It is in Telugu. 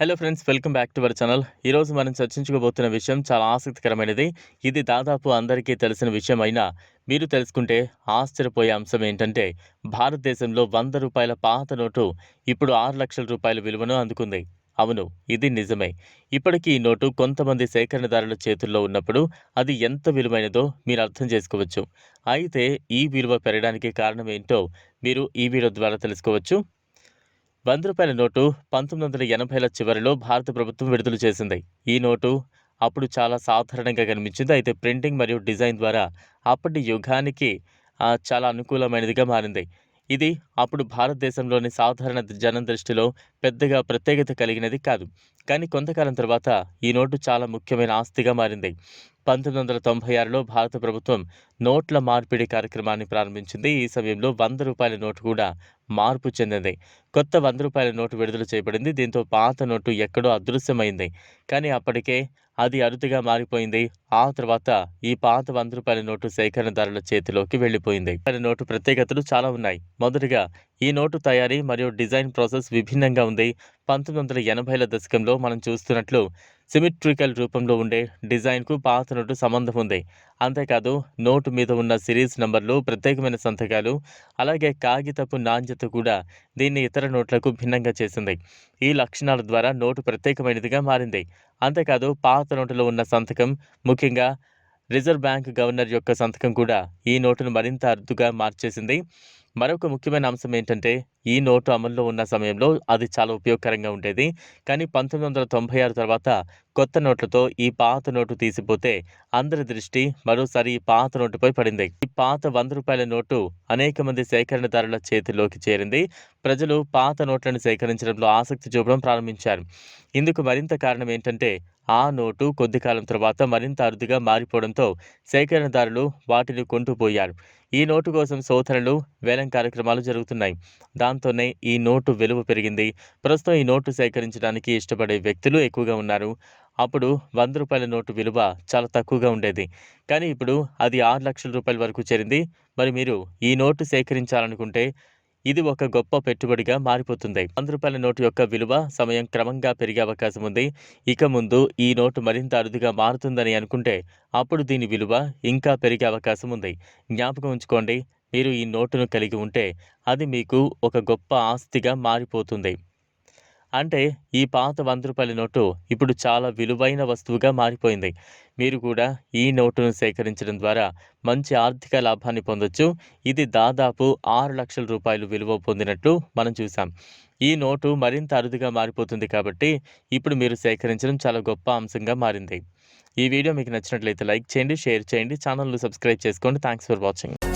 Hello friends welcome back to our channel ఈరోజు మనం చర్చించుకోబోతున్న విషయం చాలా ఆసక్తికరమైనది. ఇది దాదాపు అందరికీ తెలిసిన విషయం అయినా మీరు తెలుసుకుంటే ఆశ్చర్యపోయే అంశం ఏంటంటే భారతదేశంలో వంద రూపాయల పాత నోటు ఇప్పుడు ఆరు లక్షల రూపాయల విలువను అందుకుంది. అవును ఇది నిజమే. ఇప్పటికీ ఈ నోటు కొంతమంది సేకరణదారుల చేతుల్లో ఉన్నప్పుడు అది ఎంత విలువైనదో మీరు అర్థం చేసుకోవచ్చు. అయితే ఈ విలువ పెరగడానికి కారణం ఏంటో మీరు ఈ వీడియో ద్వారా తెలుసుకోవచ్చు. వంద రూపాయల నోటు పంతొమ్మిది వందల ఎనభైల చివరిలో భారత ప్రభుత్వం విడుదల చేసింది. ఈ నోటు అప్పుడు చాలా సాధారణంగా కనిపించింది. అయితే ప్రింటింగ్ మరియు డిజైన్ ద్వారా అప్పటి యుగానికి చాలా అనుకూలమైనదిగా మారింది. ఇది అప్పుడు భారతదేశంలోని సాధారణ జనం దృష్టిలో పెద్దగా ప్రత్యేకత కలిగినది కాదు. కానీ కొంతకాలం తర్వాత ఈ నోటు చాలా ముఖ్యమైన ఆస్తిగా మారింది. పంతొమ్మిది వందల తొంభై ఆరులో భారత ప్రభుత్వం నోట్ల మార్పిడి కార్యక్రమాన్ని ప్రారంభించింది. ఈ సమయంలో వంద రూపాయల నోటు కూడా మార్పు చెందింది. కొత్త వంద రూపాయల నోటు విడుదల చేయబడింది. దీంతో పాత నోటు ఎక్కడో అదృశ్యమైంది. కానీ అప్పటికే అది అరుదుగా మారిపోయింది. ఆ తర్వాత ఈ పాత వంద రూపాయల నోటు సేకరణదారుల చేతిలోకి వెళ్ళిపోయింది. రూపాయల నోటు ప్రత్యేకతలు చాలా ఉన్నాయి. మొదటిగా ఈ నోటు తయారీ మరియు డిజైన్ ప్రాసెస్ విభిన్నంగా ఉంది. పంతొమ్మిది వందల ఎనభైల దశకంలో మనం చూస్తున్నట్లు సిమెట్రికల్ రూపంలో ఉండే డిజైన్కు పాత నోటు సంబంధం ఉంది. అంతేకాదు నోటు మీద ఉన్న సిరీస్ నంబర్లు ప్రత్యేకమైన సంతకాలు అలాగే కాగితపు నాణ్యత కూడా దీన్ని ఇతర నోట్లకు భిన్నంగా చేసింది. ఈ లక్షణాల ద్వారా నోటు ప్రత్యేకమైనదిగా మారింది. అంతేకాదు పాత నోటులో ఉన్న సంతకం ముఖ్యంగా రిజర్వ్ బ్యాంక్ గవర్నర్ యొక్క సంతకం కూడా ఈ నోటును మరింత అరుదుగా మార్చేసింది. మరొక ముఖ్యమైన అంశం ఏంటంటే ఈ నోటు అమల్లో ఉన్న సమయంలో అది చాలా ఉపయోగకరంగా ఉండేది. కానీ పంతొమ్మిది వందల తొంభై ఆరు తర్వాత కొత్త నోట్లతో ఈ పాత నోటు తీసిపోతే అందరి దృష్టి మరోసారి ఈ పాత నోటుపై పడింది. ఈ పాత వంద రూపాయల నోటు అనేక మంది సేకరణదారుల చేతిలోకి చేరింది. ప్రజలు పాత నోట్లను సేకరించడంలో ఆసక్తి చూపడం ప్రారంభించారు. ఇందుకు మరింత కారణం ఏంటంటే ఆ నోటు కొద్ది కాలం తర్వాత మరింత అరుదుగా మారిపోవడంతో సేకరణదారులు వాటిని కొంటూ పోయారు. ఈ నోటు కోసం శోధనలు వేలం కార్యక్రమాలు జరుగుతున్నాయి. దాంతోనే ఈ నోటు విలువ పెరిగింది. ప్రస్తుతం ఈ నోటు సేకరించడానికి ఇష్టపడే వ్యక్తులు ఎక్కువగా ఉన్నారు. అప్పుడు వంద రూపాయల నోటు విలువ చాలా తక్కువగా ఉండేది. కానీ ఇప్పుడు అది ఆరు లక్షల రూపాయల వరకు చేరింది. మరి మీరు ఈ నోటు సేకరించాలనుకుంటే ఇది ఒక గొప్ప పెట్టుబడిగా మారిపోతుంది. వంద రూపాయల నోటు యొక్క విలువ సమయం క్రమంగా పెరిగే అవకాశం ఉంది. ఇక ముందు ఈ నోటు మరింత అరుదుగా మారుతుందని అనుకుంటే అప్పుడు దీని విలువ ఇంకా పెరిగే అవకాశం ఉంది. జ్ఞాపకం ఉంచుకోండి. మీరు ఈ నోటును కలిగి ఉంటే అది మీకు ఒక గొప్ప ఆస్తిగా మారిపోతుంది. అంటే ఈ పాత వంద రూపాయల నోటు ఇప్పుడు చాలా విలువైన వస్తువుగా మారిపోయింది. మీరు కూడా ఈ నోటును సేకరించడం ద్వారా మంచి ఆర్థిక లాభాన్ని పొందొచ్చు. ఇది దాదాపు ఆరు లక్షల రూపాయలు విలువ పొందినట్లు మనం చూసాం ఈ నోటు మరింత అరుదుగా మారిపోతుంది కాబట్టి ఇప్పుడు మీరు సేకరించడం చాలా గొప్ప అంశంగా మారింది. ఈ వీడియో మీకు నచ్చినట్లయితే లైక్ చేయండి షేర్ చేయండి ఛానల్ను సబ్స్క్రైబ్ చేసుకోండి. Thanks for watching